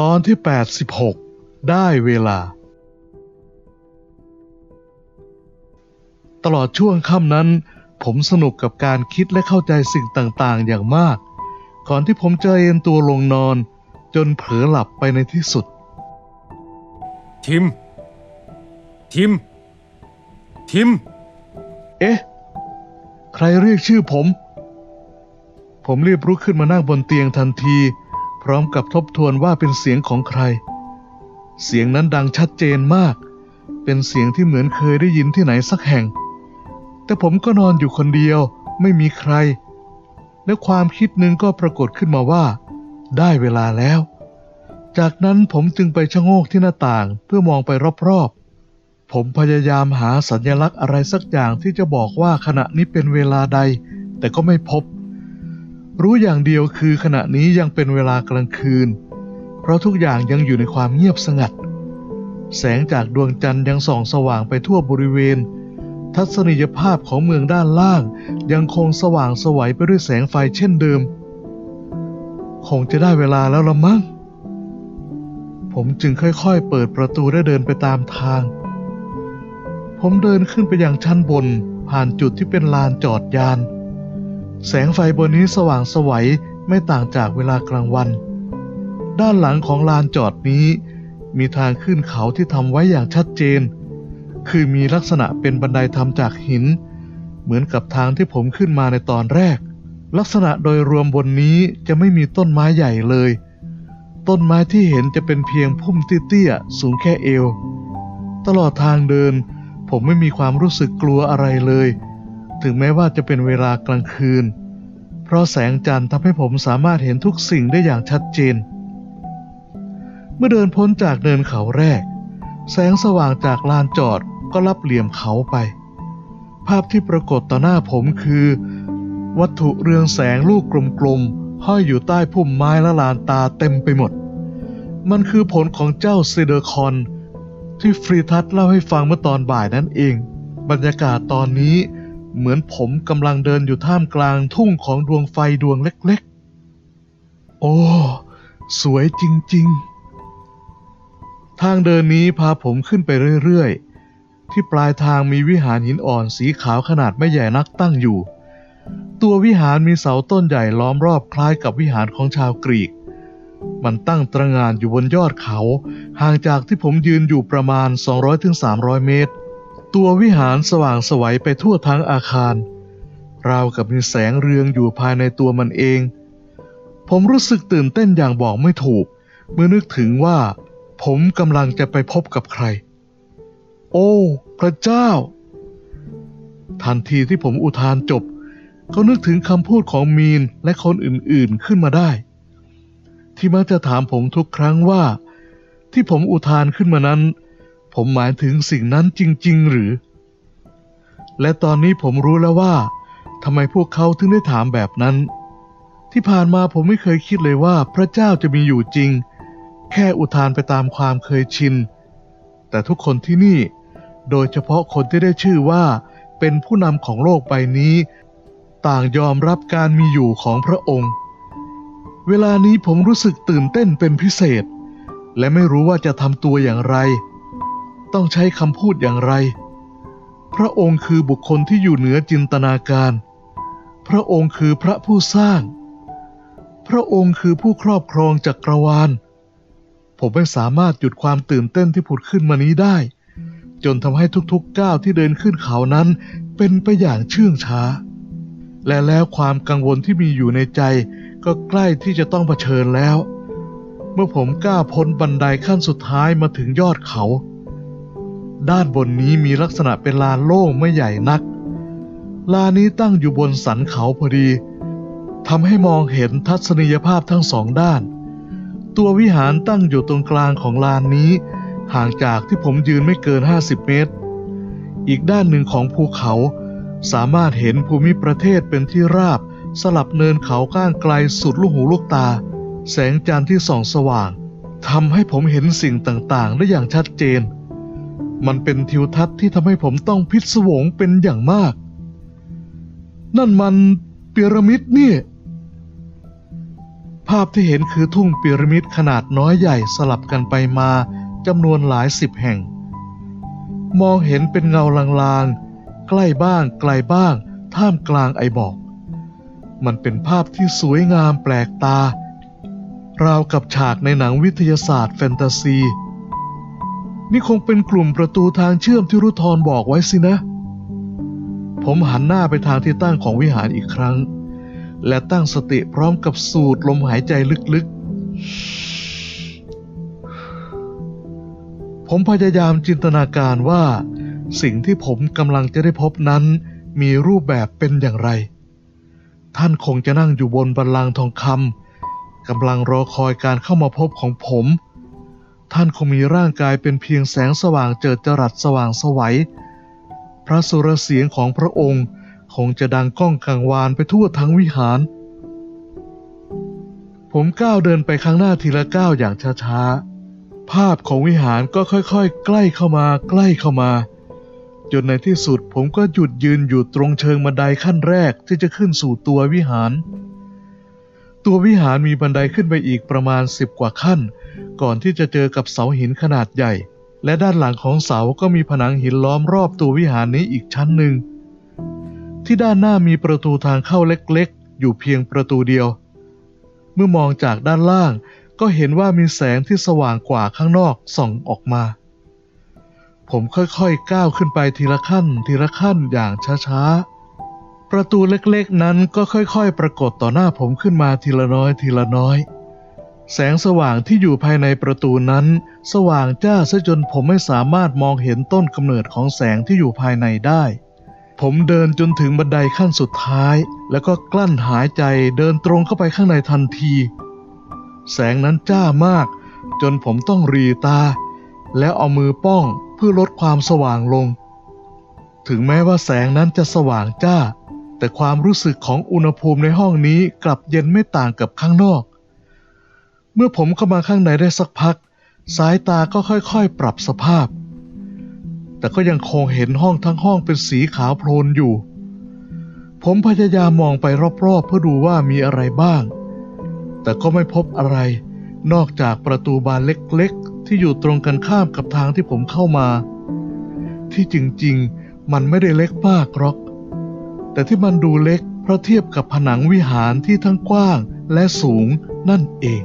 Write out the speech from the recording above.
ตอนที่ 86 ได้เวลา ตลอดช่วงค่ำนั้น ผมสนุกกับการคิดและเข้าใจสิ่งต่างๆ อย่างมาก ก่อนที่ผมจะเอนตัวลงนอน จนเผลอหลับไปในที่สุด ทิม ทิม ทิม เอ๊ะ ใครเรียกชื่อผม ผมรีบลุกขึ้นมานั่งบนเตียงทันทีพ ร้อมกับทบทวนว่าเป็นเสียงของใคร เสียงนั้นดังชัดเจนมาก เป็นเสียงที่เหมือนเคยได้ยินที่ไหนสักแห่ง แต่ผมก็นอนอยู่คนเดียวไม่มีใคร และความคิดหนึ่งก็ปรากฏขึ้นมาว่า ได้เวลาแล้ว จากนั้นผมจึงไปชะโงกที่หน้าต่างเพื่อมองไปรอบๆ ผมพยายามหาสัญลักษณ์อะไรสักอย่างที่จะบอกว่าขณะนี้เป็นเวลาใด แต่ก็ไม่พบ รู้อย่างเดียวคือขณะนี้ยังเป็นเวลากลางคืน เพราะทุกอย่างยังอยู่ในความเงียบสงัด แสงจากดวงจันทร์ยังส่องสว่างไปทั่วบริเวณ ทัศนียภาพของเมืองด้านล่าง ยังคงสว่างสวัยไปด้วยแสงไฟเช่นเดิม คงจะได้เวลาแล้วละมั้งผมจึงค่อยๆ เปิดประตูและเดินไปตามทาง ผมเดินขึ้นไปยังชั้นบน ผ่านจุดที่เป็นลานจอดยาน แสงไฟบนนี้สว่างสวัยไม่ต่างจากเวลากลางวัน ด้านหลังของลานจอดนี้ มีทางขึ้นเขาที่ทำไว้อย่างชัดเจน คือมีลักษณะเป็นบันไดทำจากหิน เหมือนกับทางที่ผมขึ้นมาในตอนแรก ลักษณะโดยรวมบนนี้จะไม่มีต้นไม้ใหญ่เลย ต้นไม้ที่เห็นจะเป็นเพียงพุ่มเตี้ยๆสูงแค่เอว ตลอดทางเดิน ผมไม่มีความรู้สึกกลัวอะไรเลย ถึงแม้ว่าจะเป็นเวลากลางคืน เพราะแสงจันทร์ทำให้ผมสามารถเห็นทุกสิ่งได้อย่างชัดเจน เมื่อเดินพ้นจากเนินเขาแรก แสงสว่างจากลานจอดก็รับเหลี่ยมเขาไป ภาพที่ปรากฏต่อหน้าผมคือ วัตถุเรืองแสงลูกกลมๆห้อยอยู่ใต้พุ่มไม้และลานตาเต็มไปหมด มันคือผลของเจ้าเซเดอร์คอนที่ฟรีทัศเล่าให้ฟังเมื่อตอนบ่ายนั่นเอง บรรยากาศตอนนี้ เหมือนผมกำลังเดินอยู่ท่ามกลางทุ่งของดวงไฟดวงเล็กๆ โอ้ สวยจริงๆ ทางเดินนี้พาผมขึ้นไปเรื่อยๆ ที่ปลายทางมีวิหารหินอ่อนสีขาวขนาดไม่ใหญ่นักตั้งอยู่ ตัววิหารมีเสาต้นใหญ่ล้อมรอบคล้ายกับวิหารของชาวกรีก มันตั้งตระหง่านอยู่บนยอดเขา ห่างจากที่ผมยืนอยู่ประมาณ 200-300 เมตร ตัววิหารสว่างไสวัยไปทั่วทั้งอาคาร ราวกับมีแสงเรืองอยู่ภายในตัวมันเอง ผมรู้สึกตื่นเต้นอย่างบอกไม่ถูก เมื่อนึกถึงว่า ผมกำลังจะไปพบกับใคร โอ้ พระเจ้า ทันทีที่ผมอุทานจบ ก็นึกถึงคำพูดของมีนและคนอื่นๆขึ้นมาได้ ที่มักจะถามผมทุกครั้งว่า ที่ผมอุทานขึ้นมานั้น ผมหมายถึงสิ่งนั้นจริง ๆ หรือ และตอนนี้ผมรู้แล้วว่าทำไมพวกเขาถึงได้ถามแบบนั้น ที่ผ่านมาผมไม่เคยคิดเลยว่าพระเจ้าจะมีอยู่จริง แค่อุทานไปตามความเคยชิน แต่ทุกคนที่นี่ โดยเฉพาะคนที่ได้ชื่อว่าเป็นผู้นำของโลกใบนี้ ต่างยอมรับการมีอยู่ของพระองค์ เวลานี้ผมรู้สึกตื่นเต้นเป็นพิเศษ และไม่รู้ว่าจะทำตัวอย่างไร ต้องใช้คำพูดอย่างไร พระองค์คือบุคคลที่อยู่เหนือจินตนาการ พระองค์คือพระผู้สร้าง พระองค์คือผู้ครอบครองจักรวาล ผมไม่สามารถหยุดความตื่นเต้นที่ผุดขึ้นมานี้ได้ จนทำให้ทุกๆก้าวที่เดินขึ้นเขานั้นเป็นไปอย่างเชื่องช้า และแล้วความกังวลที่มีอยู่ในใจก็ใกล้ที่จะต้องเผชิญแล้ว เมื่อผมก้าวพ้นบันไดขั้นสุดท้ายมาถึงยอดเขา ด้านบนนี้มีลักษณะเป็นลานโล่งไม่ใหญ่นัก ลานนี้ตั้งอยู่บนสันเขาพอดีทำให้มองเห็นทัศนียภาพทั้งสองด้าน ตัววิหารตั้งอยู่ตรงกลางของลานนี้ ห่างจากที่ผมยืนไม่เกิน 50 เมตร อีกด้านหนึ่งของภูเขาสามารถเห็นภูมิประเทศเป็นที่ราบ สลับเนินเขาก้างไกลสุดลูกหูลูกตา แสงจันทร์ที่ส่องสว่างทำให้ผมเห็นสิ่งต่างๆ ได้อย่างชัดเจน มันเป็นทิวทัศน์ที่ทำให้ผมต้องพิศวงเป็นอย่างมาก นั่นมันพีระมิดนี่ ภาพที่เห็นคือทุ่งพีระมิดขนาดน้อยใหญ่สลับกันไปมาจำนวนหลายสิบแห่ง มองเห็นเป็นเงาลางๆ ใกล้บ้างไกลบ้าง ท่ามกลางไอหมอก มันเป็นภาพที่สวยงามแปลกตา ราวกับฉากในหนังวิทยาศาสตร์แฟนตาซี นี่คงเป็นกลุ่มประตูทางเชื่อมที่รุทรบอกไว้สินะ ผมหันหน้าไปทางที่ตั้งของวิหารอีกครั้ง และตั้งสติพร้อมกับสูดลมหายใจลึกๆ ผมพยายามจินตนาการว่า สิ่งที่ผมกำลังจะได้พบนั้น มีรูปแบบเป็นอย่างไร ท่านคงจะนั่งอยู่บนบัลลังทองคำกำลังรอคอยการเข้ามาพบของผม ท่านคงมีร่างกายเป็นเพียงแสงสว่างเจิดจรัสสว่างสวัย พระสุรเสียงของพระองค์คงจะดังก้องกังวานไปทั่วทั้งวิหาร ผมก้าวเดินไปข้างหน้าทีละก้าวอย่างช้าๆ ภาพของวิหารก็ค่อยๆ ใกล้เข้ามาใกล้เข้ามา จนในที่สุดผมก็หยุดยืนอยู่ตรงเชิงบันไดขั้นแรกที่จะขึ้นสู่ตัววิหาร ตัววิหารมีบันไดขึ้นไปอีกประมาณสิบกว่าขั้น ก่อนที่จะเจอกับเสาหินขนาดใหญ่ และด้านหลังของเสาก็มีผนังหินล้อมรอบตัววิหารนี้อีกชั้นหนึ่ง ที่ด้านหน้ามีประตูทางเข้าเล็กๆ อยู่เพียงประตูเดียว เมื่อมองจากด้านล่างก็เห็นว่ามีแสงที่สว่างกว่าข้างนอกส่องออกมา ผมค่อยๆก้าวขึ้นไปทีละขั้นทีละขั้นอย่างช้าๆประตูเล็กๆนั้นก็ค่อยๆ ปรากฏต่อหน้าผมขึ้นมาทีละน้อยทีละน้อย แสงสว่างที่อยู่ภายในประตูนั้น สว่างจ้าซะจนผมไม่สามารถมองเห็นต้นกำเนิดของแสงที่อยู่ภายในได้ ผมเดินจนถึงบันไดขั้นสุดท้าย แล้วก็กลั้นหายใจเดินตรงเข้าไปข้างในทันที แสงนั้นจ้ามาก จนผมต้องรีตา แล้วเอามือป้องเพื่อลดความสว่างลง ถึงแม้ว่าแสงนั้นจะสว่างจ้า แต่ความรู้สึกของอุณหภูมิในห้องนี้กลับเย็นไม่ต่างกับข้างนอก เมื่อผมเข้ามาข้างในได้สักพัก สายตาก็ค่อยๆ ปรับสภาพ แต่ก็ยังคงเห็นห้องทั้งห้องเป็นสีขาวโพลนอยู่ ผมพยายามมองไปรอบๆ เพื่อดูว่ามีอะไรบ้าง แต่ก็ไม่พบอะไรนอกจากประตูบานเล็กๆ ที่อยู่ตรงกันข้ามกับทางที่ผมเข้ามา ที่จริงๆ มันไม่ได้เล็กมากหรอก แต่ที่มันดูเล็กเพราะเทียบกับผนังวิหารที่ทั้งกว้างและสูงนั่นเอง